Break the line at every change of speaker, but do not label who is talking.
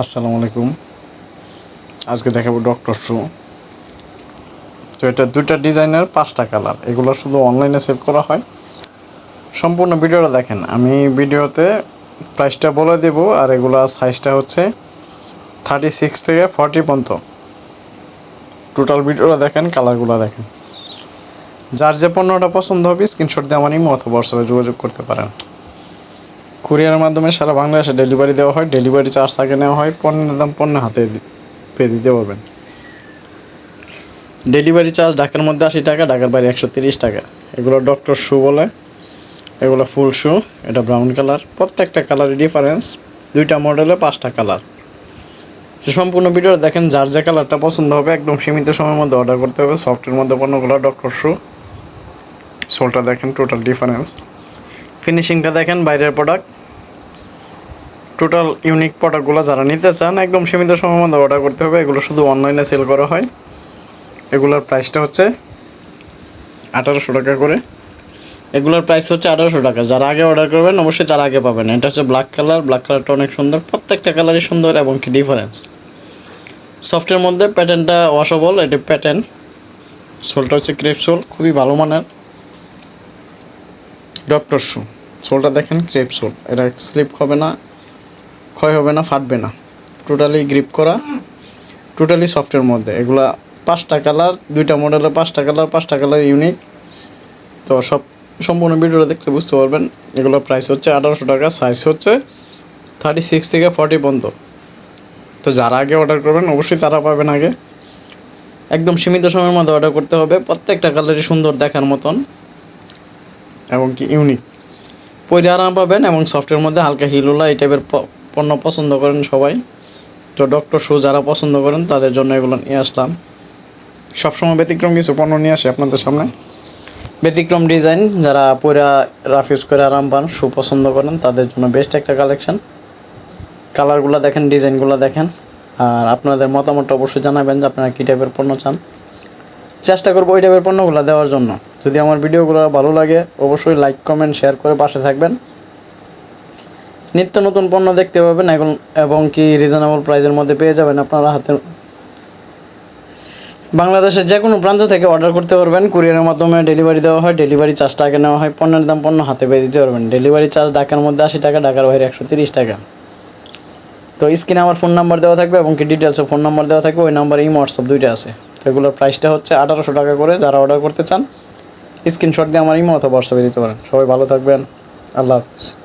আসসালামু আলাইকুম। আজকে দেখাবো ডক্টর শু তো এটা দুইটা ডিজাইনের পাঁচটা কালার। এগুলো শুধু অনলাইনে সেল করা হয়। সম্পূর্ণ ভিডিওটা দেখেন। আমি ভিডিওতে প্রাইসটা বলে দেব আর এগুলা সাইজটা হচ্ছে থার্টি সিক্স থেকে ফর্টি পর্যন্ত। টোটাল ভিডিওটা দেখেন, কালারগুলো দেখেন। যার যে পণ্যটা পছন্দ হবে স্ক্রিনশট দিয়ে আমার ইমো অথবা যোগাযোগ করতে পারেন। কুরিয়ারের মাধ্যমে সারা বাংলাদেশে ডেলিভারি দেওয়া হয় ডেলিভারি চার্জ আগে নেওয়া হয়, পণ্যের দাম পণ্য হাতে পেয়ে দিতে পারবেন। ডেলিভারি চার্জ ঢাকার মধ্যে আশি টাকা, ঢাকার বাইরে একশো তিরিশ টাকা। এগুলো ডক্টর শু বলে, এগুলো ফুল শু এটা ব্রাউন কালার প্রত্যেকটা কালারের ডিফারেন্স দুইটা মডেলে পাঁচটা কালার সম্পূর্ণ ভিডিও দেখেন, যার যে কালারটা পছন্দ হবে, একদম সীমিত সময়ের মধ্যে অর্ডার করতে হবে। সফটের মধ্যে পণ্যগুলো ডক্টর শু সোলটা দেখেন টোটাল ডিফারেন্স ফিনিশিংটা দেখেন, বাইরের প্রোডাক্ট টোটাল ইউনিক প্রোডাক্টগুলো যারা নিতে চান, একদম সীমিত সময়ের মধ্যে অর্ডার করতে হবে। এগুলো শুধু অনলাইনে সেল করা হয়। এগুলোর প্রাইসটা হচ্ছে আঠারোশো টাকা করে। এগুলোর প্রাইস হচ্ছে আঠারোশো টাকা। যারা আগে অর্ডার করবেন, অবশ্যই তারা আগে পাবেন। এটা হচ্ছে ব্ল্যাক কালার ব্ল্যাক কালারটা অনেক সুন্দর। প্রত্যেকটা কালারই সুন্দর এবং কি ডিফারেন্স সফটের মধ্যে প্যাটার্নটা ওয়াশেবল এটি প্যাটার্ন সোলটা হচ্ছে ক্রেপ সোল খুবই ভালো মানের। ডক্টর শু সোলটা দেখেন ক্রেপ সোল এটা স্লিপ হবে না। ক্ষয় হবে না, ফাটবে না। টোটালি গ্রিপ করা টোটালি সফটের মধ্যে। এগুলা পাঁচটা কালার দুইটা মডেলের পাঁচটা কালার পাঁচটা কালার ইউনিক তো সব সম্পূর্ণ ভিডিওটা দেখতে বুঝতে পারবেন, এগুলোর প্রাইস হচ্ছে আঠারোশো টাকা সাইজ হচ্ছে থার্টি সিক্স থেকে ফর্টি পর্যন্ত। তো যারা আগে অর্ডার করবেন, অবশ্যই তারা পাবেন আগে। একদম সীমিত সময়ের মধ্যে অর্ডার করতে হবে, প্রত্যেকটা কালারই সুন্দর দেখার মতন এবং কি ইউনিক পরে আরাম পাবেন এবং সফটের মধ্যে হালকা হিলুলা এই টাইপের পণ্য পছন্দ করেন সবাই। তো ডক্টর শু যারা পছন্দ করেন, তাদের জন্য এগুলো নিয়ে আসলাম। সবসময় ব্যতিক্রম কিছু পণ্য নিয়ে আসি আপনাদের সামনে? ব্যতিক্রম ডিজাইন যারা পরে রাফিউজ করে আরাম পান শু পছন্দ করেন, তাদের জন্য বেস্ট একটা কালেকশন কালারগুলো দেখেন ডিজাইনগুলো দেখেন। আর আপনাদের মতামতটা অবশ্যই জানাবেন যে আপনারা কী টাইপের পণ্য চান। চেষ্টা করব ওই টাইপের পণ্যগুলো দেওয়ার জন্য। যদি আমার ভিডিওগুলো ভালো লাগে, অবশ্যই লাইক কমেন্ট শেয়ার করে পাশে থাকবেন। নিত্য নতুন পণ্য দেখতে পাবেন এখন, এবং কি রিজনেবল প্রাইসের মধ্যে পেয়ে যাবেন আপনারা হাতে। বাংলাদেশের যে কোনো প্রান্ত থেকে অর্ডার করতে পারবেন। কুরিয়ারের মাধ্যমে ডেলিভারি দেওয়া হয়। ডেলিভারি চার্জটা আগে নেওয়া হয়। পণ্যের দাম পণ্য হাতে পেয়ে দিতে পারবেন। ডেলিভারি চার্জ ঢাকার মধ্যে আশি টাকা, ঢাকার বাইরে একশো তিরিশ টাকা। তো স্ক্রিনে আমার ফোন নাম্বার দেওয়া থাকবে এবং কি ডিটেলসে ফোন নাম্বার দেওয়া থাকবে, ওই নাম্বারে ইমো হোয়াটসঅ্যাপ দুইটা আছে। তো এগুলোর প্রাইসটা হচ্ছে আঠারোশো টাকা করে যারা অর্ডার করতে চান স্ক্রিনশট দিয়ে আমার ইমো অথবা হোয়াটসঅ্যাপে দিতে পারেন। সবাই ভালো থাকবেন। আল্লাহ হাফিজ।